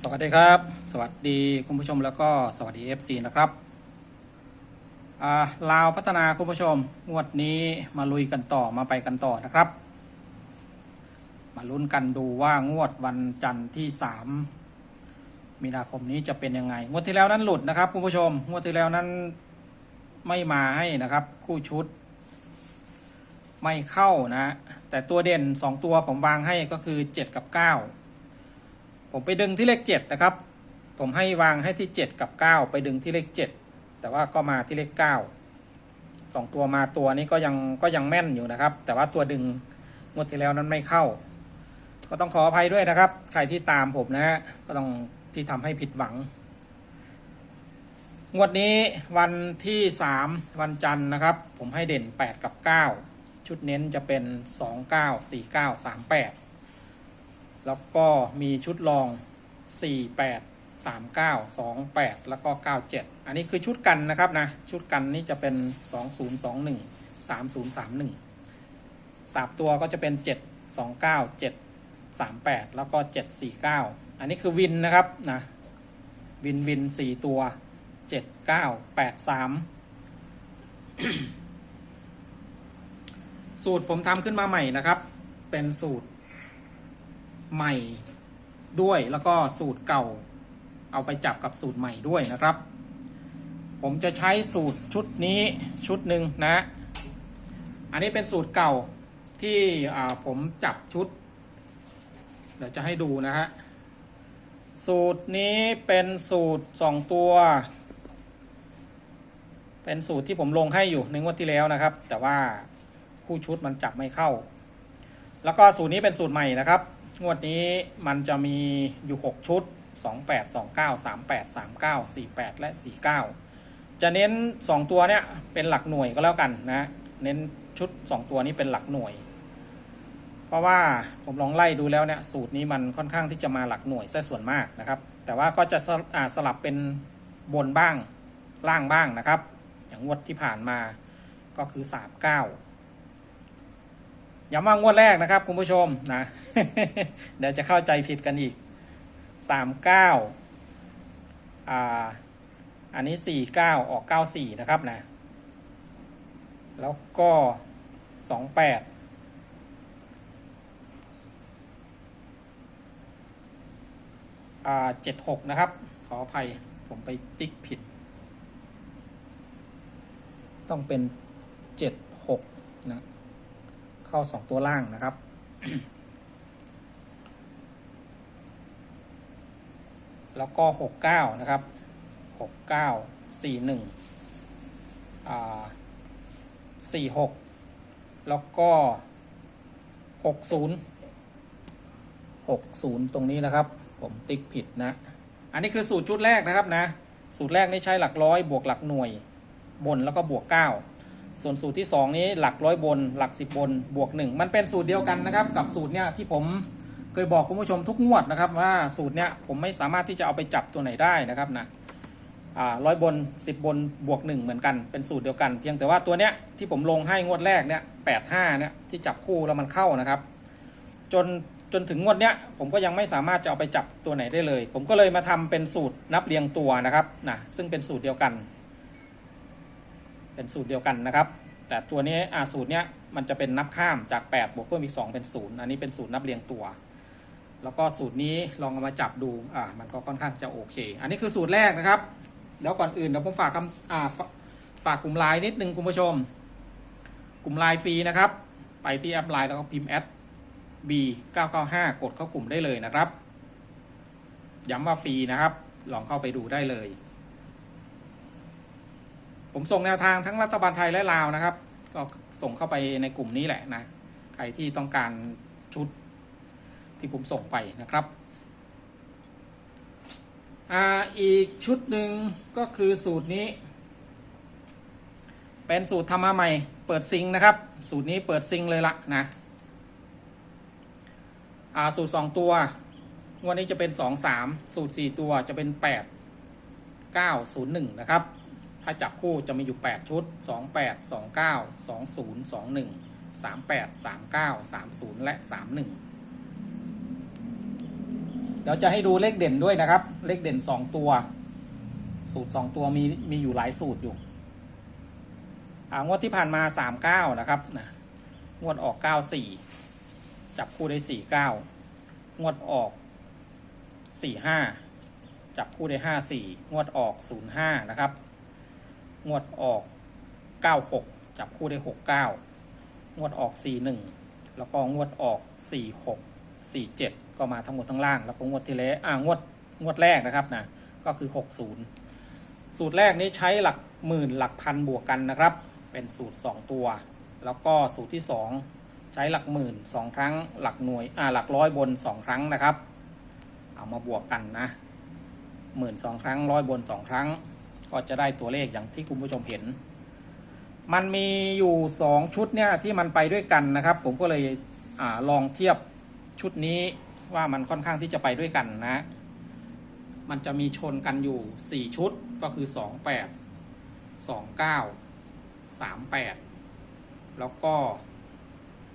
สวัสดีครับ สวัสดีคุณผู้ชมแล้วก็สวัสดี FC นะครับลาวพัฒนาคุณผู้ชม งวดนี้มาลุยกันต่อมาไปกันต่อนะครับ มาลุ้นกันดูว่างวดวันจันทร์ที่ 3 มีนาคมนี้จะเป็นยังไง งวดที่แล้วนั้นหลุดนะครับคุณผู้ชม งวดที่แล้วนั้นไม่มาให้นะครับ คู่ชุด ไม่เข้านะ แต่ตัวเด่น 2 ตัวผมวางให้ก็คือ 7 กับ 9 ผมไปดึงที่เลข 7 นะครับ ผมให้วางให้ที่ 7 กับ 9 ไปดึงที่เลข 7 แต่ว่าก็มาที่เลข 9 2 ตัวมาตัวนี้ก็ยังก็ยังแม่นอยู่นะครับ แต่ว่าตัวดึงงวดที่แล้วนั้นไม่เข้า ก็ต้องขออภัยด้วยนะครับ ใครที่ตามผมนะฮะก็ต้องที่ทำให้ผิดหวัง งวดนี้วันที่ 3 วันจันทร์นะครับ ผมให้เด่น 8 กับ 9 ชุดเน้นจะเป็น 2 9 4 9 3 8 แล้วก็มีชุดรอง 4 8 3 9 2 8 แล้วก็ 97 อันนี้คือชุดกันนะครับนะ ชุดกันนี่จะเป็น 2021 3031สามตัวก็จะเป็น 7 29 7 38 แล้วก็ 749 อันนี้คือวินนะครับนะ วินวิน 4 ตัว 7 9 8 3 สูตรผมทำขึ้นมาใหม่นะครับ เป็นสูตร ใหม่ด้วยแล้วก็สูตรเก่า เอาไปจับกับสูตรใหม่ด้วยนะครับ ผมจะใช้สูตรชุดนี้ชุดหนึ่งนะ อันนี้เป็นสูตรเก่าที่ผมจับชุด เดี๋ยวจะให้ดูนะฮะสูตรนี้เป็นสูตร 2 ตัว เป็นสูตรที่ผมลงให้อยู่ในงวดที่แล้วนะครับ แต่ว่าคู่ชุดมันจับไม่เข้า แล้วก็สูตรนี้เป็นสูตรใหม่นะครับ งวดนี้มันจะมีอยู่ 6 ชุด 28 29 38 39 48 และ 49 จะเน้น 2 ตัวเนี้ยเป็นหลักหน่วยก็แล้วกันนะ เน้นชุด 2 ตัวนี้เป็นหลักหน่วย เพราะว่าผมลองไล่ดูแล้วเนี่ยสูตรนี้มันค่อนข้างที่จะมาหลักหน่วยซะส่วนมากนะครับ แต่ว่าก็จะสสลับเป็นบนบ้างล่างบ้างนะครับ อย่างงวดที่ผ่านมาก็คือ 39 ย้ำว่างวดแรกนะครับคุณผู้ชมนะ เดี๋ยวจะเข้าใจผิดกันอีก39อ่าอันนี้49ออก94นะครับนะ แล้วก็28อ่า76นะครับ ขออภัยผมไปติ๊กผิด ต้องเป็น76นะ เข้า 2 ตัวล่างนะครับ แล้วก็ 69 นะครับ 69 41อ่า46 แล้วก็ 60 60 ตรงนี้นะครับ ผมติ๊กผิดนะ อันนี้คือสูตรชุดแรกนะครับนะ สูตรแรกนี่ใช้หลักร้อยบวกหลักหน่วย บนแล้วก็บวก 9 ส่วนสูตรที่ 2 นี้หลักร้อยบนหลัก 10 บนบวก 1 มันเป็นสูตรเดียวกันนะครับ กับสูตรเนี้ยที่ผมเคยบอกคุณผู้ชมทุกงวดนะครับว่าสูตรเนี้ยผมไม่สามารถที่จะเอาไปจับตัวไหนได้นะครับนะอ่าร้อยบน 10 บนบวก 1 เหมือนกันเป็นสูตรเดียวกัน เพียงแต่ว่าตัวเนี้ยที่ผมลงให้งวดแรกเนี้ยแปดห้าเนี้ยที่จับคู่แล้วมันเข้านะครับ จนจนถึงงวดเนี้ยผมก็ยังไม่สามารถจะเอาไปจับตัวไหนได้เลย ผมก็เลยมาทำเป็นสูตรนับเรียงตัวนะครับนะซึ่งเป็นสูตรเดียวกัน เป็นสูตรเดียวกันนะครับ แต่ตัวนี้อ่าสูตรเนี้ยมันจะเป็นนับข้ามจาก 8 บวกเพิ่มอีก 2 เป็น 0 อันนี้เป็นสูตรนับเรียงตัว แล้วก็สูตรนี้ลองเอามาจับดูอ่ามันก็ค่อนข้างจะโอเค อันนี้คือสูตรแรกนะครับ แล้วก่อนอื่นเดี๋ยวผมฝากคำอ่าฝฝากกลุ่มไลน์นิดนึงคุณผู้ชม กลุ่มไลน์ฟรีนะครับ ไปที่แอปไลน์แล้วก็พิมพ์แอด B 995 กดเข้ากลุ่มได้เลยนะครับ ย้ำว่าฟรีนะครับ ลองเข้าไปดูได้เลย ผมส่งแนวทางทั้งรัฐบาลไทยและลาวนะครับ ก็ส่งเข้าไปในกลุ่มนี้แหละนะ ใครที่ต้องการชุดที่ผมส่งไปนะครับออีกชุดหนึ่งก็คือสูตรนี้ เป็นสูตรทำมาใหม่ เปิดซิงนะครับ สูตรนี้เปิดซิงเลยละนะสูตร 2 ตัววันนี้จะเป็น 2 3 สูตร 4 ตัวจะเป็น 8 9 0 1 นะครับ ถ้าจับคู่จะมีอยู่ 8 ชุด 28 29 20 21 38 39 30 และ 31 เดี๋ยวจะให้ดูเลขเด่นด้วยนะครับ เลขเด่นสองตัว สูตรสองตัวมีมีอยู่หลายสูตรอยู่อางวดที่ผ่านมาสามเก้านะครับนะงวดออกเก้าสี่จับคู่ได้สี่เก้างวดออกสี่ห้าจับคู่ได้ห้าสี่งวดออกศูนย์ห้านะครับ งวดออกเก้าหกจับคู่ได้หกเก้างวดออกสี่หนึ่งแล้วก็งวดออกสี่หกสี่เจ็ดก็มาทั้งหมดทั้งล่าง แล้วก็งวดที่แล้วอ่างวดงวดแรกนะครับนะก็คือหกศูนย์สูตรแรกนี้ใช้หลักหมื่นหลักพันบวกกันนะครับ เป็นสูตร 2 ตัว แล้วก็สูตรที่ 2 ใช้หลักหมื่นสองครั้ง หลักหน่วยอ่าหลักร้อยบน 2 ครั้งนะครับ เอามาบวกกันนะหมื่นสองครั้งร้อยบน 2 ครั้ง ก็จะได้ตัวเลขอย่างที่คุณผู้ชมเห็น มันมีอยู่ 2 ชุดเนี่ยที่มันไปด้วยกันนะครับ ผมก็เลยอลองเทียบชุดนี้ว่ามันค่อนข้างที่จะไปด้วยกันนะ มันจะมีชนกันอยู่ 4 ชุดก็คือ 28 29 38 แล้วก็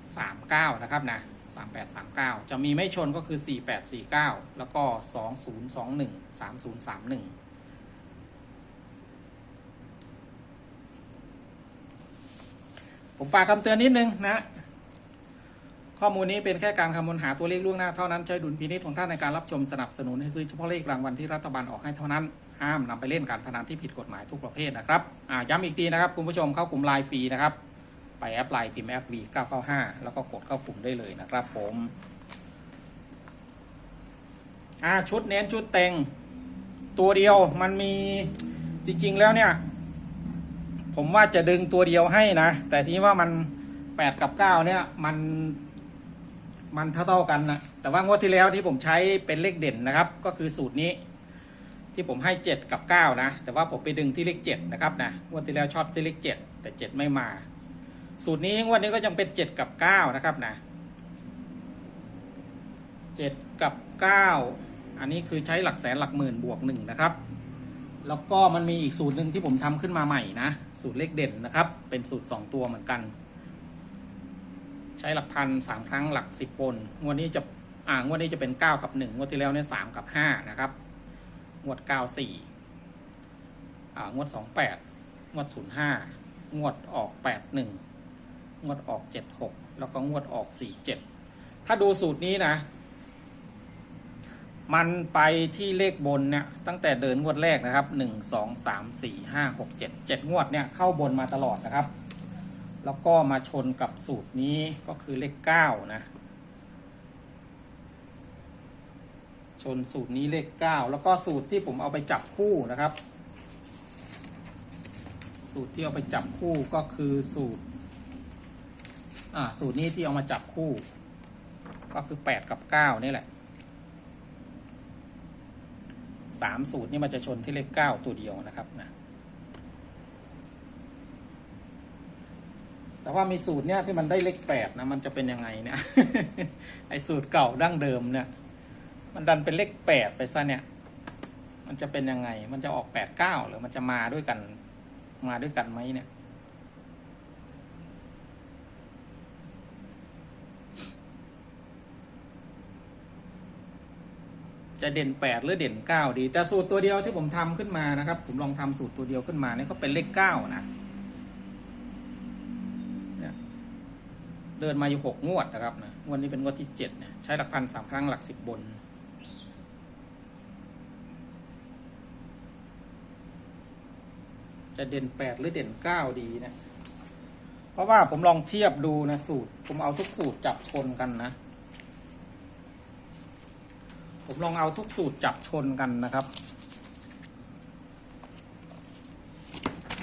39 นะครับนะ38 39 จะมีไม่ชนก็คือ 48 49 แล้วก็ 2021 3031 ผมฝากคำเตือนนิดนึงนะ ข้อมูลนี้เป็นแค่การคำนวณหาตัวเลขล่วงหน้าเท่านั้น ใช้ดุลพินิจของท่านในการรับชมสนับสนุนให้ซื้อเฉพาะเลขรางวัลที่รัฐบาลออกให้เท่านั้น ห้ามนำไปเล่นการพนันที่ผิดกฎหมายทุกประเภทนะครับย้ำอีกทีนะครับคุณผู้ชมเข้ากลุ่มไลน์ฟรีนะครับ ไปแอปไลน์พิมพ์แอป V995 แล้วก็กดเข้ากลุ่มได้เลยนะครับ ผมชุดเน้นชุดเต็งตัวเดียวมันมีจริง ๆ แล้วเนี่ย ผมว่าจะดึงตัวเดียวให้นะ แต่ทีนี้ว่ามัน8กับ9เนี่ยมันมันเท่าๆกันนะแต่ว่างวดที่แล้วที่ผมใช้เป็นเลขเด่นนะครับ ก็คือสูตรนี้ ที่ผมให้ 7 กับ 9 นะ แต่ว่าผมไปดึงที่เลข7นะครับนะงวดที่แล้วชอบที่เลข7 แต่ 7 ไม่มา สูตรนี้งวดนี้ก็ยังเป็น 7 กับ 9 นะครับนะ7กับ 9 อันนี้คือใช้หลักแสนหลักหมื่นบวก1นะครับ แล้วก็มันมีอีกสูตรหนึ่งที่ผมทำขึ้นมาใหม่นะ สูตรเลขเด่นนะครับ เป็นสูตร 2 ตัวเหมือนกัน ใช้หลักพันสามครั้งหลักสิบปนงวดนี้จะอ่างวดนี้จะเป็น 9 กับ 1 งวดที่แล้วเนี่ยสกับ 5 นะครับ งวด 94อ่างวด 28 งวด 05 งวดออก 81 งวดออก 76 แล้วก็งวดออก 47 ถ้าดูสูตรนี้นะ มันไปที่เลขบนเนี่ยตั้งแต่เดินงวดแรกนะครับ 1 2 3 4 5 6 7 7 งวดเนี่ยเข้าบนมาตลอดนะครับ แล้วก็มาชนกับสูตรนี้ก็คือเลข 9 นะ ชนสูตรนี้เลข 9 แล้วก็สูตรที่ผมเอาไปจับคู่นะครับ สูตรที่เอาไปจับคู่ก็คือสูตรอ่าสูตรนี้ที่เอามาจับคู่ ก็คือ 8 กับ 9 นี่แหละ สามสูตรนี่มันจะชนที่เลขเก้าตัวเดียวนะครับนะแต่ว่ามีสูตรเนี่ยที่มันได้เลขแปดนะมันจะเป็นยังไงเนี่ยไอสูตรเก่าดั้งเดิมเนี่ย มันดันเป็นเลขแปดไปซะเนี่ย มันจะเป็นยังไง มันจะออกแปดเก้าหรือมันจะมาด้วยกัน มาด้วยกันไหมเนี่ย จะเด่น 8 หรือเด่น 9 ดี แต่สูตรตัวเดียวที่ผมทำขึ้นมานะครับ ผมลองทำสูตรตัวเดียวขึ้นมาเนี่ยก็เป็นเลข 9 นะเนี่ยเดินมาอยู่6งวดนะครับนะงวดนี้เป็นงวดที่7เนี่ยใช้หลักพันสามครั้งหลัก10บน จะเด่น8หรือเด่น9ดีนะ เพราะว่าผมลองเทียบดูนะสูตร ผมเอาทุกสูตรจับชนกันนะ ผมลองเอาทุกสูตรจับชนกันนะครับ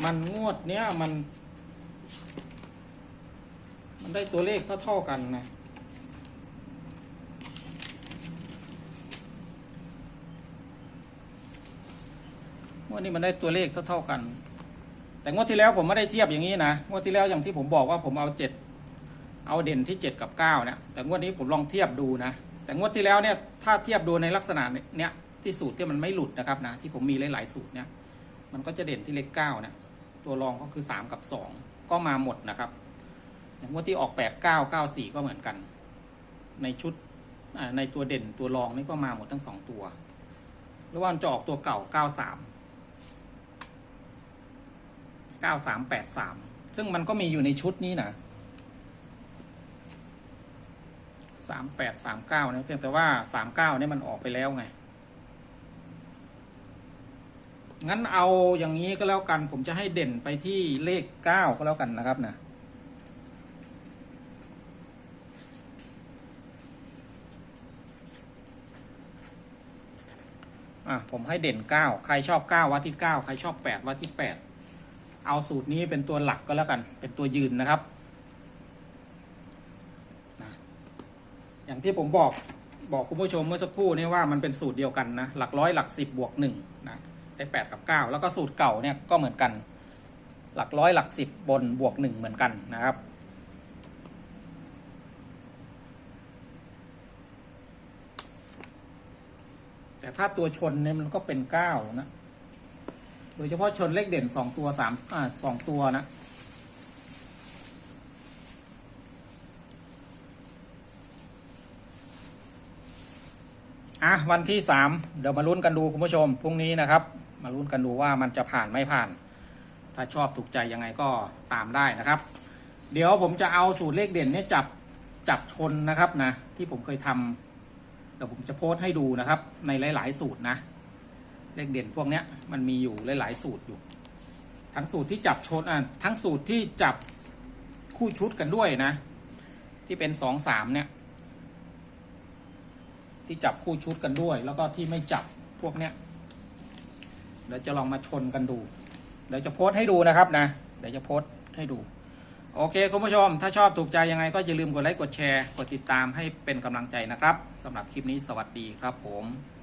มันงวดเนี้ยมัน มันได้ตัวเลขเท่าๆกันนะงวดนี้มันได้ตัวเลขเท่าๆกัน แต่งวดที่แล้วผมไม่ได้เทียบอย่างนี้นะ งวดที่แล้วอย่างที่ผมบอกว่าผมเอาเจ็ด เอาเด่นที่เจ็ดกับเก้าเนี่ย แต่งวดนี้ผมลองเทียบดูนะ แต่งวดที่แล้วเนี่ยถ้าเทียบดูในลักษณะเนี้ยที่สูตรที่มันไม่หลุดนะครับนะที่ผมมีหลายๆสูตรเนี่ยมันก็จะเด่นที่เลขเก้าเนี่ยตัวรองก็คือสามกับสองก็มาหมดนะครับ อย่างงวดที่ออกแปดเก้าเก้าสี่ก็เหมือนกัน ในชุดในตัวเด่นตัวรองนี่ก็มาหมดทั้งสองตัว หรือว่ามันจะออกตัวเก่าเก้าสามเก้าสามแปดสามซึ่งมันก็มีอยู่ในชุดนี้นะ สามแปดสามเก้านะเพียงแต่ว่าสามเก้านี่ยมันออกไปแล้วไง งั้นเอาอย่างนี้ก็แล้วกัน ผมจะให้เด่นไปที่เลขเก้าก็แล้วกันนะครับนะอะผมให้เด่น 9 ใครชอบ 9 วัดที่ 9 ใครชอบ 8 วัดที่ 8 เอาสูตรนี้เป็นตัวหลักก็แล้วกัน เป็นตัวยืนนะครับนะ อย่างที่ผมบอกบอกคุณผู้ชมเมื่อสักครู่นี้ว่ามันเป็นสูตรเดียวกันนะหลักร้อยหลัก10บวก1นะได้8กับ9แล้วก็สูตรเก่าเนี่ยก็เหมือนกัน หลักร้อยหลัก10บนบวก1เหมือนกันนะครับแต่ถ้าตัวชนเนี่ยมันก็เป็นเก้านะ โดยเฉพาะชนเลขเด่นสองตัวสามอ่าสองตัวนะ อะวันที่สามเดี๋ยวมาลุ้นกันดูคุณผู้ชมพรุ่งนี้นะครับ มาลุ้นกันดูว่ามันจะผ่านไม่ผ่าน ถ้าชอบถูกใจยังไงก็ตามได้นะครับ เดี๋ยวผมจะเอาสูตรเลขเด่นเนี่ยจับจับชนนะครับนะ ที่ผมเคยทำเดี๋ยวผมจะโพสต์ให้ดูนะครับ ในหลาย ๆ สูตรนะ เลขเด่นพวกเนี้ยมันมีอยู่หลาย ๆ สูตรอยู่ ทั้งสูตรที่จับชนอะทั้งสูตรที่จับคู่ชุดกันด้วยนะ ที่เป็นสองสามเนี่ย ที่จับคู่ชุดกันด้วย แล้วก็ที่ไม่จับพวกเนี้ยเดี๋ยวจะลองมาชนกันดู เดี๋ยวจะโพสต์ให้ดูนะครับนะ เดี๋ยวจะโพสต์ให้ดู โอเคคุณผู้ชม ถ้าชอบถูกใจยังไงก็อย่าลืมกดไลค์กดแชร์ กดติดตามให้เป็นกำลังใจนะครับสำหรับคลิปนี้สวัสดีครับผม